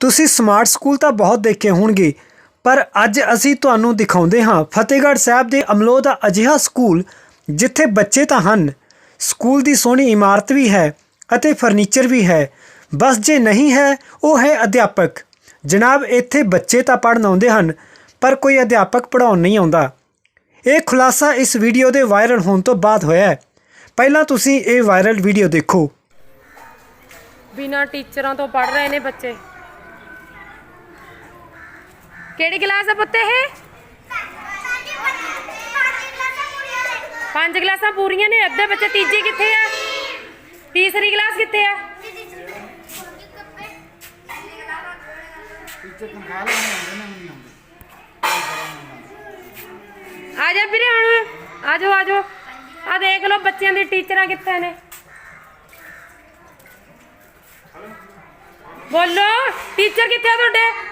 ਤੁਸੀਂ smart school ਤਾਂ ਬਹੁਤ ਦੇਖੇ ਹੋਣਗੇ, ਪਰ ਅੱਜ ਅਸੀਂ ਤੁਹਾਨੂੰ ਦਿਖਾਉਂਦੇ ਹਾਂ ਫਤਿਹਗੜ੍ਹ ਸਾਹਿਬ ਦੇ ਅਮਲੋ ਦਾ ਅਜਿਹਾ ਸਕੂਲ, ਜਿੱਥੇ ਬੱਚੇ ਤਾਂ ਹਨ। ਸਕੂਲ ਦੀ ਸੋਹਣੀ ਇਮਾਰਤ ਵੀ ਹੈ ਅਤੇ ਫਰਨੀਚਰ ਵੀ ਹੈ। ਬਸ ਜੇ ਨਹੀਂ ਹੈ, ਉਹ ਹੈ ਅਧਿਆਪਕ। ਜਨਾਬ, ਇੱਥੇ ਬੱਚੇ ਤਾਂ ਪੜ੍ਹਨ ਆਉਂਦੇ ਹਨ, ਪਰ ਕੋਈ ਅਧਿਆਪਕ ਪੜ੍ਹਾਉਣ ਨਹੀਂ ਆਉਂਦਾ। ਇਹ ਖੁਲਾਸਾ ਇਸ ਵੀਡੀਓ ਦੇ ਵਾਇਰਲ ਹੋਣ ਤੋਂ ਬਾਅਦ ਹੋਇਆ ਹੈ। ਪਹਿਲਾਂ ਤੁਸੀਂ ਇਹ ਵਾਇਰਲ ਵੀਡੀਓ ਦੇਖੋ। ਬਿਨਾ ਟੀਚਰਾਂ ਤੋਂ ਪੜ ਰਹੇ ਨੇ ਬੱਚੇ। ਕਿਹੜੀ ਕਲਾਸ ਆ ਪੁੱਤ ਇਹ? ਪੰਜ ਕਲਾਸਾਂ ਪੂਰੀਆਂ ਨੇ, ਅੱਧੇ ਬੱਚੇ ਤੀਜੀ ਕਿੱਥੇ ਆ? ਤੀਸਰੀ ਕਲਾਸ ਕਿੱਥੇ ਆ? ਆ ਜਾ ਵੀਰੇ ਹੁਣ, ਆ ਜਾਓ ਆ ਜਾਓ। ਆ ਦੇਖ ਲਓ ਬੱਚਿਆਂ ਦੀ ਟੀਚਰਾਂ ਕਿੱਥੇ ਨੇ। ਬੋਲੋ, ਟੀਚਰ ਕਿੱਥੇ ਆ ਤੁਹਾਡੇ?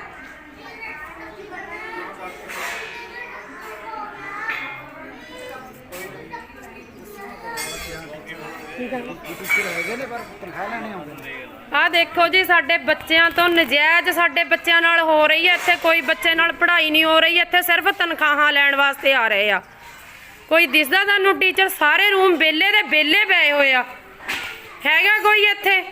ਆ ਦੇਖੋ ਜੀ, ਸਾਡੇ ਬੱਚਿਆਂ ਤੋਂ ਨਜਾਇਜ਼ ਸਾਡੇ ਬੱਚਿਆਂ ਨਾਲ ਹੋ ਰਹੀ ਹੈ। ਇੱਥੇ ਕੋਈ ਬੱਚੇ ਨਾਲ ਪੜ੍ਹਾਈ ਨਹੀਂ ਹੋ ਰਹੀ। ਇੱਥੇ ਸਿਰਫ ਤਨਖਾਹਾਂ ਲੈਣ ਵਾਸਤੇ ਆ ਰਹੇ ਆ। ਕੋਈ ਦਿਸਦਾ ਤੁਹਾਨੂੰ ਟੀਚਰ ਸਾਰੇ ਰੂਮ ਵਿਹਲੇ ਦੇ ਵਿਹਲੇ ਪਏ ਹੋਏ ਆ। ਹੈਗਾ ਕੋਈ ਇੱਥੇ?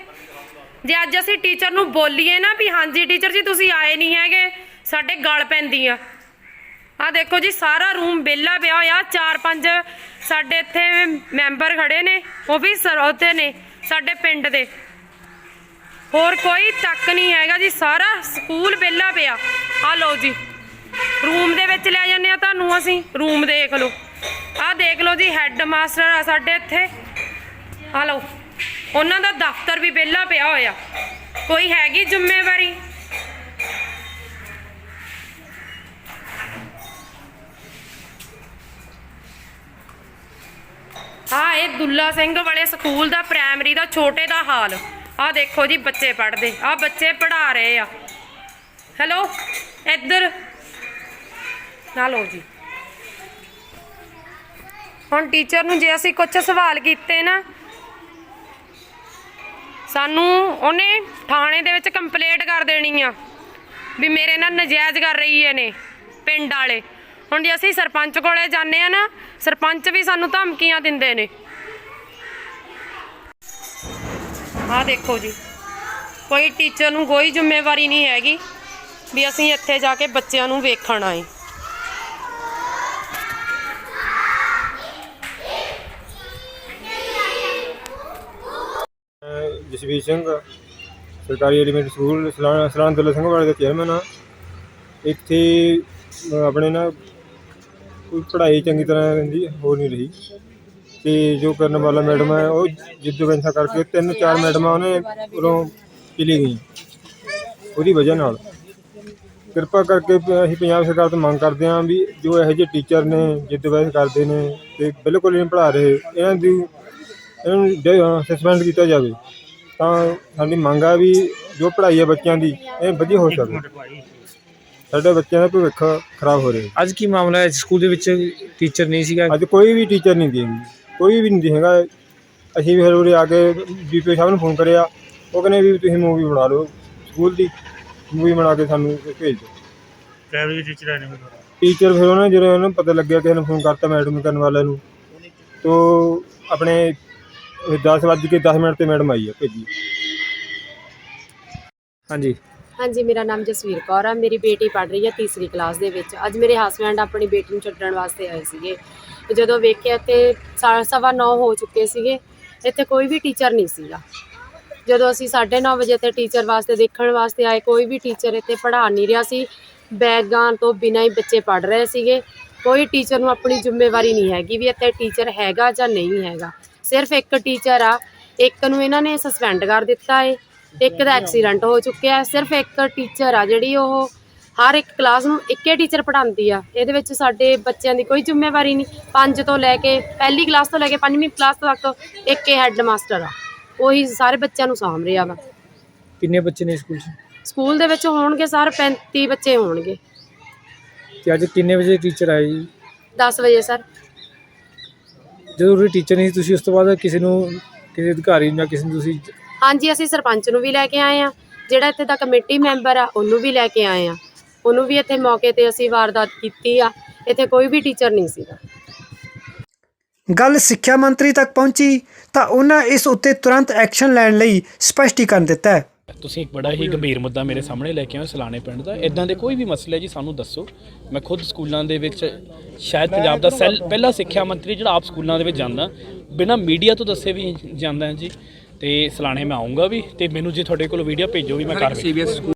ਜੇ ਅੱਜ ਅਸੀਂ ਟੀਚਰ ਨੂੰ ਬੋਲੀਏ ਨਾ ਵੀ ਹਾਂਜੀ ਟੀਚਰ ਜੀ, ਤੁਸੀਂ ਆਏ ਨਹੀਂ ਹੈਗੇ। ਸਾਡੇ ਗਲ ਪੈਂਦੀ ਆ। ਆ ਦੇਖੋ ਜੀ, ਸਾਰਾ ਰੂਮ ਵਿਹਲਾ ਪਿਆ ਹੋਇਆ। ਚਾਰ ਪੰਜ ਸਾਡੇ ਇੱਥੇ ਮੈਂਬਰ ਖੜੇ ਨੇ। ਉਹ ਵੀ ਸਰੋਤੇ ਨੇ। ਸਾਡੇ ਪਿੰਡ ਦੇ। ਹੋਰ ਕੋਈ ਤੱਕ ਨਹੀਂ ਹੈਗਾ ਜੀ, ਸਾਰਾ ਸਕੂਲ ਵਿਹਲਾ ਪਿਆ। ਆ ਲਓ ਜੀ, ਰੂਮ ਦੇ ਵਿੱਚ ਲੈ ਜਾਂਦੇ ਆ ਤੁਹਾਨੂੰ ਅਸੀਂ, ਰੂਮ ਦੇਖ ਲਓ। ਆ ਦੇਖ ਲਓ ਜੀ ਹੈੱਡ ਮਾਸਟਰ ਆ ਸਾਡੇ ਇੱਥੇ। ਆ ਲਓ, ਉਹਨਾਂ ਦਾ ਦਫ਼ਤਰ ਵੀ ਵਿਹਲਾ ਪਿਆ ਹੋਇਆ। ਕੋਈ ਹੈਗੀ ਜ਼ਿੰਮੇਵਾਰੀ ਆ ਇਹ ਦੁੱਲਾ ਸਿੰਘ ਵਾਲੇ ਸਕੂਲ ਦਾ ਪ੍ਰਾਇਮਰੀ ਦਾ ਛੋਟੇ ਦਾ ਹਾਲ। ਆ ਦੇਖੋ ਜੀ ਬੱਚੇ ਪੜ੍ਹਦੇ। ਆ ਬੱਚੇ ਪੜ੍ਹਾ ਰਹੇ ਆ। ਹੈਲੋ ਇੱਧਰ। ਨਾ ਲਓ ਜੀ। ਹੁਣ ਟੀਚਰ ਨੂੰ ਜੇ ਅਸੀਂ ਕੁਝ ਸਵਾਲ ਕੀਤੇ ਨਾ, ਸਾਨੂੰ ਉਹਨੇ ਥਾਣੇ ਦੇ ਵਿੱਚ ਕੰਪਲੇਂਟ ਕਰ ਦੇਣੀ ਆ ਵੀ ਮੇਰੇ ਨਾਲ ਨਜਾਇਜ਼ ਕਰ ਰਹੀ ਹੈ ਨੇ ਪਿੰਡ ਵਾਲੇ। ਹੁਣ ਜੇ ਅਸੀਂ ਸਰਪੰਚ ਕੋਲੇ ਜਾਂਦੇ ਆ ਨਾ, ਸਰਪੰਚ ਵੀ ਸਾਨੂੰ ਧਮਕੀਆਂ ਦਿੰਦੇ ਨੇ। ਆਹ ਦੇਖੋ ਜੀ। ਕੋਈ ਟੀਚਰ ਨੂੰ ਕੋਈ ਜ਼ਿੰਮੇਵਾਰੀ ਨਹੀਂ ਹੈਗੀ ਵੀ ਅਸੀਂ ਇੱਥੇ ਜਾ ਕੇ ਬੱਚਿਆਂ ਨੂੰ ਵੇਖਣ ਆਏ। ਮੈਂ ਜਸਵੀਰ ਸਿੰਘ ਸਰਕਾਰੀ ਐਲੀਮੈਂਟਰੀ ਸਕੂਲ ਸਲਾਣਾ ਦੁੱਲਾ ਸਿੰਘ ਵਾਲੇ ਦੇ ਚੇਅਰਮੈਨ ਆ। ਇੱਥੇ ਆਪਣੇ ਨਾ ਕੋਈ ਪੜ੍ਹਾਈ ਚੰਗੀ ਤਰ੍ਹਾਂ ਦੀ ਹੋ ਨਹੀਂ ਰਹੀ। ਤੇ ਜੋ ਕਰਨ ਵਾਲਾ ਮੈਡਮ ਹੈ ਉਹ ਜਿੱਦੋਂ ਵੈਂਸਾ ਕਰਕੇ ਤਿੰਨ ਚਾਰ ਮੈਡਮਾਂ ਉਹਨੇ ਉਰੋਂ ਚਲੀ ਗਈਆਂ। ਉਹਦੀ ਵਜ੍ਹਾ ਨਾਲ। ਕਿਰਪਾ ਕਰਕੇ ਪ- ਅਸੀਂ ਪੰਜਾਬ ਸਰਕਾਰ ਤੋਂ ਮੰਗ ਕਰਦੇ ਹਾਂ ਵੀ ਜੋ ਇਹੋ ਜਿਹੇ ਟੀਚਰ ਨੇ ਜਿੱਦ ਵੈਸ ਕਰਦੇ ਨੇ ਤੇ ਬਿਲਕੁਲ ਨਹੀਂ ਪੜ੍ਹਾ ਰਹੇ ਇਹਨਾਂ ਦੀ ਇਹਨਾਂ ਨੂੰ ਸਸਪੈਂਡ ਕੀਤਾ ਜਾਵੇ। ਤਾਂ ਸਾਡੀ ਮੰਗ ਆ ਵੀ ਜੋ ਪੜ੍ਹਾਈ ਹੈ ਬੱਚਿਆਂ ਦੀ ਇਹ ਵਧੀਆ ਹੋ ਸਕੇ। ਸਾਡੇ ਬੱਚਿਆਂ ਦਾ ਭਵਿੱਖ ਖਰਾਬ ਹੋ ਰਿਹਾ। ਅੱਜ ਕੀ ਮਾਮਲਾ ਹੈ? ਸਕੂਲ ਦੇ ਵਿੱਚ ਟੀਚਰ ਨਹੀਂ ਸੀਗਾ? ਅੱਜ ਕੋਈ ਵੀ ਟੀਚਰ ਨਹੀਂ ਦੀ ਕੋਈ ਵੀ ਨਹੀਂ ਹੈਗਾ। ਅਸੀਂ ਵੀ ਫਿਰ ਉਰੇ ਆ ਕੇ ਡੀਪੀਓ ਸਾਹਿਬ ਨੂੰ ਫੋਨ ਕਰਿਆ। ਉਹ ਕਹਿੰਦੇ ਵੀ ਤੁਸੀਂ ਮੂਵੀ ਬਣਾ ਲਓ ਸਕੂਲ ਦੀ। ਮੂਵੀ ਬਣਾ ਕੇ ਸਾਨੂੰ ਭੇਜ ਦਿਓ। ਪ੍ਰਾਇਮਰੀ ਟੀਚਰ ਆਏ ਨੇ ਟੀਚਰ ਫਿਰ ਉਹਨਾਂ ਜਦੋਂ ਉਹਨਾਂ ਨੂੰ ਪਤਾ ਲੱਗਿਆ ਕਿਸੇ ਨੂੰ ਫੋਨ ਕਰਤਾ ਮੈਡਮ ਕਰਨ ਵਾਲਿਆਂ ਨੂੰ। ਤੋ ਆਪਣੇ 10 ਵੱਜ ਕੇ 10 ਮਿੰਟ ਤੇ ਮੈਡਮ ਆਈ ਹੈ ਭੇਜੀ। ਹਾਂਜੀ। ਹਾਂਜੀ ਮੇਰਾ ਨਾਮ ਜਸਵੀਰ ਕੌਰ ਆ। ਮੇਰੀ ਬੇਟੀ ਪੜ੍ਹ ਰਹੀ ਹੈ ਤੀਸਰੀ ਕਲਾਸ ਦੇ ਵਿੱਚ। ਅੱਜ ਮੇਰੇ ਹਸਬੰਡ ਆਪਣੀ ਬੇਟੀ ਨੂੰ ਛੱਡਣ ਵਾਸਤੇ ਆਏ ਸੀਗੇ। ਜਦੋਂ ਵੇਖਿਆ ਤੇ ਸਾ- ਸਵਾ ਨੌ ਹੋ ਚੁੱਕੇ ਸੀਗੇ, ਇੱਥੇ ਕੋਈ ਵੀ ਟੀਚਰ ਨਹੀਂ ਸੀਗਾ। ਜਦੋਂ ਅਸੀਂ 9:30 ਵਜੇ ਤੇ ਟੀਚਰ ਵਾਸਤੇ ਦੇਖਣ ਵਾਸਤੇ ਆਏ, ਕੋਈ ਵੀ ਟੀਚਰ ਇੱਥੇ ਪੜ੍ਹਾ ਨਹੀਂ ਰਿਹਾ ਸੀ। ਬੈਗਾਂ ਤੋਂ ਬਿਨਾਂ ਹੀ ਬੱਚੇ ਪੜ੍ਹ ਰਹੇ ਸੀਗੇ। ਕੋਈ ਟੀਚਰ ਨੂੰ ਆਪਣੀ ਜ਼ਿੰਮੇਵਾਰੀ ਨਹੀਂ ਹੈਗੀ ਵੀ ਇੱਥੇ ਟੀਚਰ ਹੈਗਾ ਜਾਂ ਨਹੀਂ ਹੈਗਾ। ਸਿਰਫ ਇੱਕ ਟੀਚਰ ਆ, ਇੱਕ ਨੂੰ ਇਹਨਾਂ ਨੇ ਸਸਪੈਂਡ ਕਰ ਦਿੱਤਾ ਏ। ਇੱਕ ਦਾ ਐਕਸੀਡੈਂਟ ਹੋ ਚੁੱਕਿਆ ਹੈ। ਸਿਰਫ ਇੱਕ ਟੀਚਰ ਆ ਜਿਹੜੀ ਉਹ ਹਰ ਇੱਕ ਕਲਾਸ ਨੂੰ ਇੱਕੇ ਟੀਚਰ ਪੜ੍ਹਾਉਂਦੀ ਆ। ਇਹਦੇ ਵਿੱਚ ਸਾਡੇ ਬੱਚਿਆਂ ਦੀ ਕੋਈ ਜ਼ਿੰਮੇਵਾਰੀ ਨਹੀਂ। ਪੰਜ ਤੋਂ ਲੈ ਕੇ ਪਹਿਲੀ ਕਲਾਸ ਤੋਂ ਲੈ ਕੇ ਪੰਜਵੀਂ ਕਲਾਸ ਤੱਕ ਇੱਕ ਹੀ ਹੈੱਡ ਮਾਸਟਰ ਆ। ਉਹੀ ਸਾਰੇ ਬੱਚਿਆਂ ਨੂੰ ਸਾਂਭ ਰਿਹਾ ਵਾ। ਕਿੰਨੇ ਬੱਚੇ ਨੇ ਸਕੂਲ 'ਚ? ਸਕੂਲ ਦੇ ਵਿੱਚ ਹੋਣਗੇ ਸਰ 35 ਬੱਚੇ ਹੋਣਗੇ। ਤੇ ਅੱਜ ਕਿੰਨੇ ਵਜੇ ਟੀਚਰ ਆਏ ਜੀ? 10 ਵਜੇ ਸਰ। ਜਦੋਂ ਉਹ ਟੀਚਰ ਨਹੀਂ ਸੀ ਤੁਸੀਂ ਉਸ ਤੋਂ ਬਾਅਦ ਕਿਸੇ ਨੂੰ ਕਿਸੇ ਅਧਿਕਾਰੀ ਨੂੰ ਜਾਂ ਕਿਸੇ ਨੂੰ ਤੁਸੀਂ ਹਾਂਜੀ ਅਸੀਂ ਸਰਪੰਚ ਨੂੰ ਵੀ ਲੈ ਕੇ ਆਏ ਆ। ਜਿਹੜਾ ਇੱਥੇ ਦਾ ਕਮੇਟੀ ਮੈਂਬਰ ਆ ਉਹਨੂੰ ਵੀ ਲੈ ਕੇ ਆਏ ਆ। ਉਹਨੂੰ ਵੀ ਇੱਥੇ ਮੌਕੇ ਤੇ ਅਸੀਂ ਵਾਰਦਾਤ ਕੀਤੀ ਆ। ਇੱਥੇ ਕੋਈ ਵੀ ਟੀਚਰ ਨਹੀਂ ਸੀਗਾ। ਗੱਲ ਸਿੱਖਿਆ ਮੰਤਰੀ ਤੱਕ ਪਹੁੰਚੀ ਤਾਂ ਉਹਨਾਂ ਇਸ ਉੱਤੇ ਤੁਰੰਤ ਐਕਸ਼ਨ ਲੈਣ ਲਈ ਸਪਸ਼ਟੀਕਰਨ ਦਿੱਤਾ ਹੈ। ਤੁਸੀਂ ਇੱਕ ਬੜਾ ਹੀ ਗੰਭੀਰ ਮੁੱਦਾ ਮੇਰੇ ਸਾਹਮਣੇ ਲੈ ਕੇ ਆਏ ਸਲਾਣੇ ਪਿੰਡ ਦਾ। ਇਦਾਂ ਦੇ ਕੋਈ ਵੀ ਮਸਲੇ ਜੀ ਸਾਨੂੰ ਦੱਸੋ। ਮੈਂ ਖੁਦ ਸਕੂਲਾਂ ਦੇ ਵਿੱਚ ਸ਼ਾਇਦ ਪੰਜਾਬ ਦਾ ਸੈੱਲ ਪਹਿਲਾ ਸਿੱਖਿਆ ਮੰਤਰੀ ਜਿਹੜਾ ਆਪ ਸਕੂਲਾਂ ਦੇ ਵਿੱਚ ਜਾਂਦਾ। ਬਿਨਾਂ ਮੀਡੀਆ ਤੋਂ ਦੱਸੇ ਵੀ ਜਾਂਦਾ ਹੈ ਜੀ। ਤੇ ਸਲਾਣੇ ਮੈਂ ਆਉਂਗਾ ਵੀ ਤੇ ਮੈਨੂੰ ਜੇ ਤੁਹਾਡੇ ਕੋਲ ਵੀਡੀਓ ਭੇਜੋ ਵੀ ਮੈਂ ਕਰ